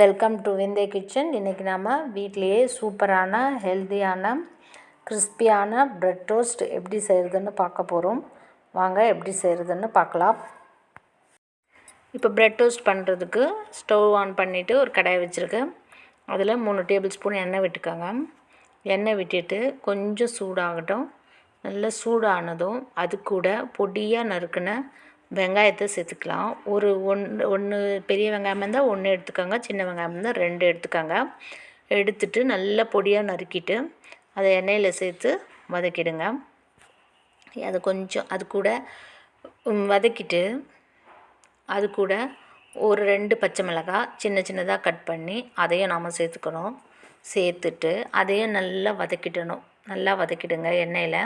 Welcome to விந்தே kitchen இன்றைக்கி நம்ம வீட்டிலையே சூப்பரான ஹெல்த்தியான கிறிஸ்பியான ப்ரெட் டோஸ்ட் எப்படி செய்கிறதுன்னு பார்க்க போகிறோம் வாங்க எப்படி செய்கிறதுன்னு பார்க்கலாம். இப்போ ப்ரெட் டோஸ்ட் பண்ணுறதுக்கு ஸ்டவ் ஆன் பண்ணிவிட்டு ஒரு கடாய் வச்சுருக்கேன். அதில் மூணு டேபிள் ஸ்பூன் எண்ணெய் விட்டுக்கோங்க. எண்ணெய் விட்டுட்டு கொஞ்சம் சூடாகட்டும். நல்லா சூடானதும் அது கூட பொடியாக நறுக்கின வெங்காயத்தை சேர்த்துக்கலாம். ஒரு ஒன்று ஒன்று பெரிய வெங்காயம் இருந்தால் ஒன்று எடுத்துக்கோங்க சின்ன வெங்காயம் இருந்தால் ரெண்டு எடுத்துக்கோங்க. எடுத்துட்டு நல்லா பொடியாக நறுக்கிட்டு அதை எண்ணெயில் சேர்த்து வதக்கிடுங்க. அது கொஞ்சம் அது கூட வதக்கிட்டு அது கூட ஒரு ரெண்டு பச்சை மிளகாய் சின்ன சின்னதாக கட் பண்ணி அதையும் நாம் சேர்த்துக்கணும். சேர்த்துட்டு அதையும் நல்லா வதக்கிடணும். நல்லா வதக்கிடுங்க எண்ணெயில்.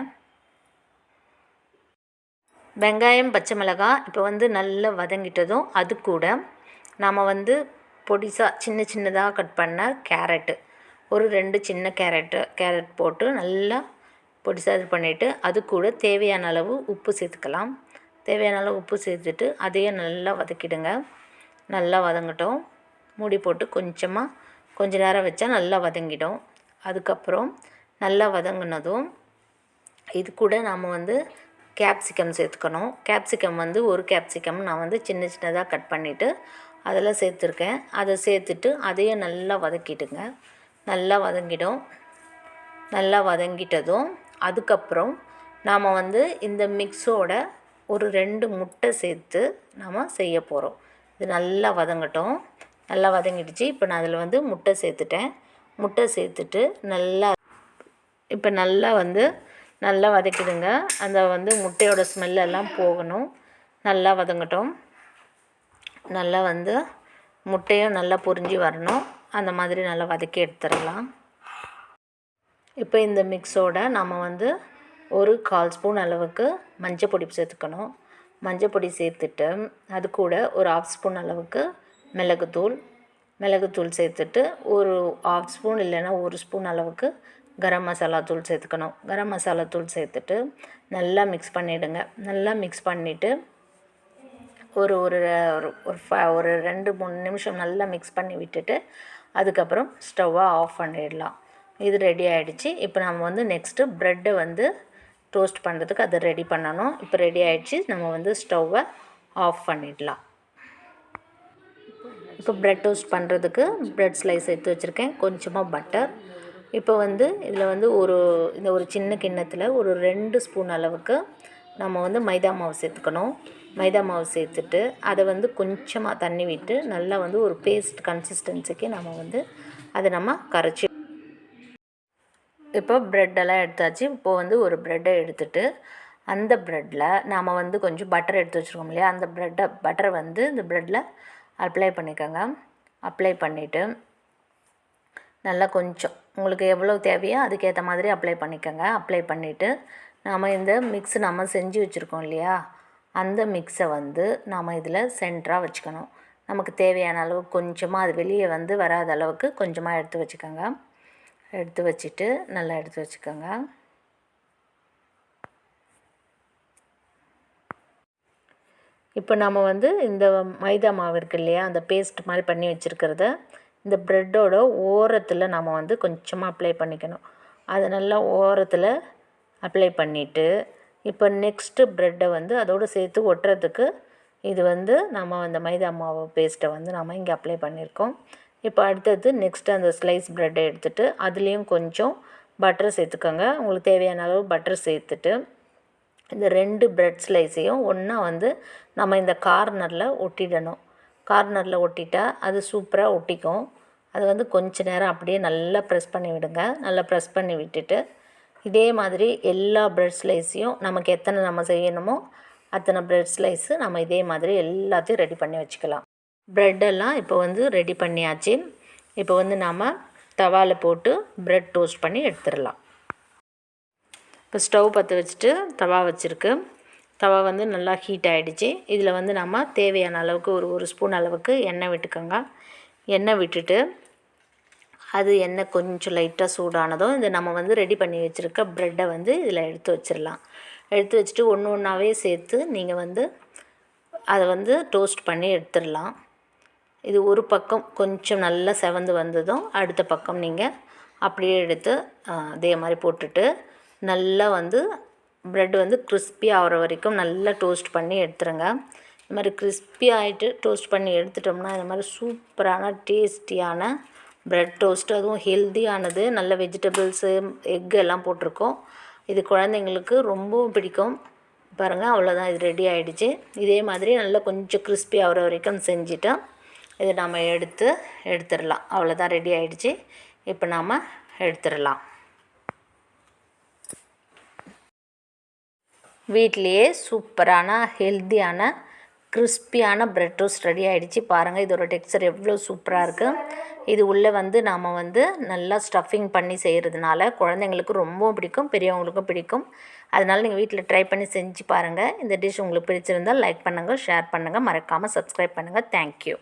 வெங்காயம் பச்சை மிளகாய் இப்போ வந்து நல்லா வதங்கிட்டதும் அது கூட நாம் வந்து பொடிசாக சின்ன சின்னதாக கட் பண்ண கேரட்டு. ஒரு ரெண்டு சின்ன கேரட்டு கேரட் போட்டு நல்லா பொடிசாக இது பண்ணிவிட்டு அது கூட தேவையான அளவு உப்பு சேர்த்துக்கலாம். தேவையான அளவு உப்பு சேர்த்துட்டு அதையே நல்லா வதக்கிடுங்க. நல்லா வதங்கட்டும். மூடி போட்டு கொஞ்சமாக கொஞ்ச நேரம் வச்சா நல்லா வதங்கிடும். அதுக்கப்புறம் நல்லா வதங்கினதும் இது கூட நாம் வந்து கேப்சிகம் சேர்த்துக்கணும். கேப்சிகம் வந்து ஒரு கேப்சிகம் நான் வந்து சின்ன சின்னதாக கட் பண்ணிவிட்டு அதில் சேர்த்துருக்கேன். அதை சேர்த்துட்டு அதையும் நல்லா வதக்கிட்டுங்க. நல்லா வதங்கிடும். நல்லா வதங்கிட்டதும் அதுக்கப்புறம் நாம் வந்து இந்த மிக்ஸோட ஒரு ரெண்டு முட்டை சேர்த்து நாம் செய்ய போகிறோம் இது நல்லா வதங்கட்டும். நல்லா வதங்கிடுச்சு. இப்போ நான் அதில் வந்து முட்டை சேர்த்துட்டேன். முட்டை சேர்த்துட்டு நல்லா இப்போ நல்லா வந்து நல்லா வதக்கிடுங்க. அந்த வந்து முட்டையோட ஸ்மெல்லெல்லாம் போகணும். நல்லா வதங்கட்டும். நல்லா வந்து முட்டையும் நல்லா பொரிஞ்சு வரணும். அந்த மாதிரி நல்லா வதக்கி எடுத்துடலாம். இப்போ இந்த மிக்ஸோட நம்ம வந்து ஒரு கால் ஸ்பூன் அளவுக்கு மஞ்சள் பொடி சேர்த்துக்கணும். மஞ்சள் பொடி சேர்த்துட்டு அது கூட ஒரு ஆஃப் ஸ்பூன் அளவுக்கு மிளகுத்தூள். மிளகுத்தூள் சேர்த்துட்டு ஒரு ஆஃப் ஸ்பூன் இல்லைன்னா ஒரு ஸ்பூன் அளவுக்கு கரம் மசாலா தூள் சேர்த்துக்கணும். கரம் மசாலா தூள் சேர்த்துட்டு நல்லா மிக்ஸ் பண்ணிவிடுங்க நல்லா மிக்ஸ் பண்ணிவிட்டு ஒரு ஒரு ஒரு ஃப ஒரு ரெண்டு மூணு நிமிஷம் நல்லா மிக்ஸ் பண்ணி விட்டுட்டு அதுக்கப்புறம் ஸ்டவ்வை ஆஃப் பண்ணிடலாம். இது ரெடி ஆகிடுச்சு இப்போ நம்ம வந்து நெக்ஸ்ட்டு ப்ரெட்டை வந்து டோஸ்ட் பண்ணுறதுக்கு அதை ரெடி பண்ணணும். இப்போ ரெடி ஆகிடுச்சு நம்ம வந்து ஸ்டவ்வை ஆஃப் பண்ணிடலாம். இப்போ ப்ரெட் டோஸ்ட் பண்ணுறதுக்கு ப்ரெட் ஸ்லைஸ் எடுத்து வச்சுருக்கேன். கொஞ்சமாக பட்டர் இப்போ வந்து இதில் வந்து ஒரு இந்த ஒரு சின்ன கிண்ணத்தில் ஒரு ரெண்டு ஸ்பூன் அளவுக்கு நம்ம வந்து மைதா மாவு சேர்த்துக்கணும். மைதா மாவு சேர்த்துட்டு அதை வந்து கொஞ்சமாக தண்ணி விட்டு நல்லா வந்து ஒரு பேஸ்ட் கன்சிஸ்டன்சிக்கு நம்ம வந்து அதை நம்ம கரைச்சி இப்போ ப்ரெட்டெல்லாம் எடுத்தாச்சு. இப்போது வந்து ஒரு ப்ரெட்டை எடுத்துட்டு அந்த ப்ரெட்டில் நாம் வந்து கொஞ்சம் பட்டர் எடுத்து வச்சுருக்கோம் இல்லையா? அந்த ப்ரெட்டை பட்டரை வந்து இந்த ப்ரெட்டில் அப்ளை பண்ணிக்கோங்க. அப்ளை பண்ணிவிட்டு நல்லா கொஞ்சம் உங்களுக்கு எவ்வளோ தேவையோ அதுக்கேற்ற மாதிரி அப்ளை பண்ணிக்கோங்க. அப்ளை பண்ணிவிட்டு நாம் இந்த மிக்ஸ் நம்ம செஞ்சு வச்சுருக்கோம் இல்லையா? அந்த மிக்ஸை வந்து நாம் இதில் சென்டராக வச்சுக்கணும். நமக்கு தேவையான அளவு கொஞ்சமாக அது வெளியே வந்து வராத அளவுக்கு கொஞ்சமாக எடுத்து வச்சுக்கோங்க. எடுத்து வச்சுட்டு நல்லா எடுத்து வச்சுக்கோங்க. இப்போ நம்ம வந்து இந்த மைதா மாவு இருக்கு இல்லையா? அந்த பேஸ்ட் மாதிரி பண்ணி வச்சுருக்கிறத இந்த ப்ரெட்டோட ஓரத்தில் நம்ம வந்து கொஞ்சமாக அப்ளை பண்ணிக்கணும். அதை நல்லா ஓரத்தில் அப்ளை பண்ணிவிட்டு இப்போ நெக்ஸ்ட்டு ப்ரெட்டை வந்து அதோடு சேர்த்து ஒட்டுறதுக்கு இது வந்து நம்ம அந்த மைதா மாவு பேஸ்ட்டை வந்து நம்ம இங்கே அப்ளை பண்ணியிருக்கோம் இப்போ அடுத்தது நெக்ஸ்ட்டு அந்த ஸ்லைஸ் ப்ரெட்டை எடுத்துகிட்டு அதுலேயும் கொஞ்சம் பட்டர் சேர்த்துக்கோங்க. உங்களுக்கு தேவையான அளவு பட்டர் சேர்த்துட்டு இந்த ரெண்டு ப்ரெட் ஸ்லைஸையும் ஒன்றா வந்து நம்ம இந்த கார்னரில் ஒட்டிடணும். கார்னரில் ஒட்டிட்டா அது சூப்பராக ஒட்டிக்கும். அது வந்து கொஞ்ச நேரம் அப்படியே நல்லா ப்ரெஸ் பண்ணி விடுங்க. நல்லா ப்ரெஸ் பண்ணி விட்டுட்டு இதே மாதிரி எல்லா ப்ரெட் ஸ்லைஸையும் நமக்கு எத்தனை நம்ம செய்யணுமோ அத்தனை ப்ரெட் ஸ்லைஸு நம்ம இதே மாதிரி எல்லாத்தையும் ரெடி பண்ணி வச்சுக்கலாம். ப்ரெட்டெல்லாம் இப்போ வந்து ரெடி பண்ணியாச்சு. இப்போ வந்து நாம் தவாவில் போட்டு ப்ரெட் டோஸ்ட் பண்ணி எடுத்துடலாம். இப்போ ஸ்டவ் பற்ற வச்சுட்டு தவா வச்சுருக்கு. தவா வந்து நல்லா ஹீட் ஆகிடுச்சு இதில் வந்து நம்ம தேவையான அளவுக்கு ஒரு ஒரு ஸ்பூன் அளவுக்கு எண்ணெய் விட்டுக்கோங்க. எண்ணெய் விட்டுட்டு அது எண்ணெய் கொஞ்சம் லைட்டாக சூடானதும் இந்த நம்ம வந்து ரெடி பண்ணி வச்சுருக்க ப்ரெட்டை வந்து இதில் எடுத்து வச்சிடலாம் எடுத்து வச்சுட்டு ஒன்று ஒன்றாவே சேர்த்து நீங்கள் வந்து அதை வந்து டோஸ்ட் பண்ணி எடுத்துடலாம் இது ஒரு பக்கம் கொஞ்சம் நல்லா செவந்து வந்ததும் அடுத்த பக்கம் நீங்கள் அப்படியே எடுத்து அதே மாதிரி போட்டுட்டு நல்லா வந்து ப்ரெட் வந்து கிறிஸ்பி ஆகிற வரைக்கும் நல்லா டோஸ்ட் பண்ணி எடுத்துருங்க. இந்த மாதிரி கிறிஸ்பி ஆகிட்டு டோஸ்ட் பண்ணி எடுத்துட்டோம்னா இந்த மாதிரி சூப்பரான டேஸ்டியான ப்ரெட் டோஸ்ட் அதுவும் ஹெல்த்தியானது நல்ல வெஜிடபிள்ஸு எக் எல்லாம் போட்டிருக்கோம். இது குழந்தைங்களுக்கு ரொம்பவும் பிடிக்கும். பாருங்கள் அவ்வளோதான் இது ரெடி ஆகிடுச்சு இதே மாதிரி நல்லா கொஞ்சம் கிறிஸ்பி ஆகிற வரைக்கும் செஞ்சுட்டு இதை நாம் எடுத்து எடுத்துடலாம். அவ்வளோதான் ரெடி ஆகிடுச்சு இப்போ நாம் எடுத்துடலாம். வீட்லேயே சூப்பரான ஹெல்த்தியான கிறிஸ்பியான ப்ரெட் டோஸ்ட் ரெடி ஆகிடுச்சு பாருங்கள் இதோட டெக்ஸ்சர் எவ்வளோ சூப்பராக இருக்குது இது உள்ளே வந்து நாம் வந்து நல்லா ஸ்டஃபிங் பண்ணி செய்கிறதுனால குழந்தைங்களுக்கு ரொம்பவும் பிடிக்கும் பெரியவங்களுக்கும் பிடிக்கும். அதனால் நீங்கள் வீட்டில் ட்ரை பண்ணி செஞ்சு பாருங்கள் இந்த டிஷ் உங்களுக்கு பிடிச்சிருந்தால் லைக் பண்ணுங்கள் ஷேர் பண்ணுங்கள் மறக்காமல் சப்ஸ்கிரைப் பண்ணுங்கள் தேங்க்யூ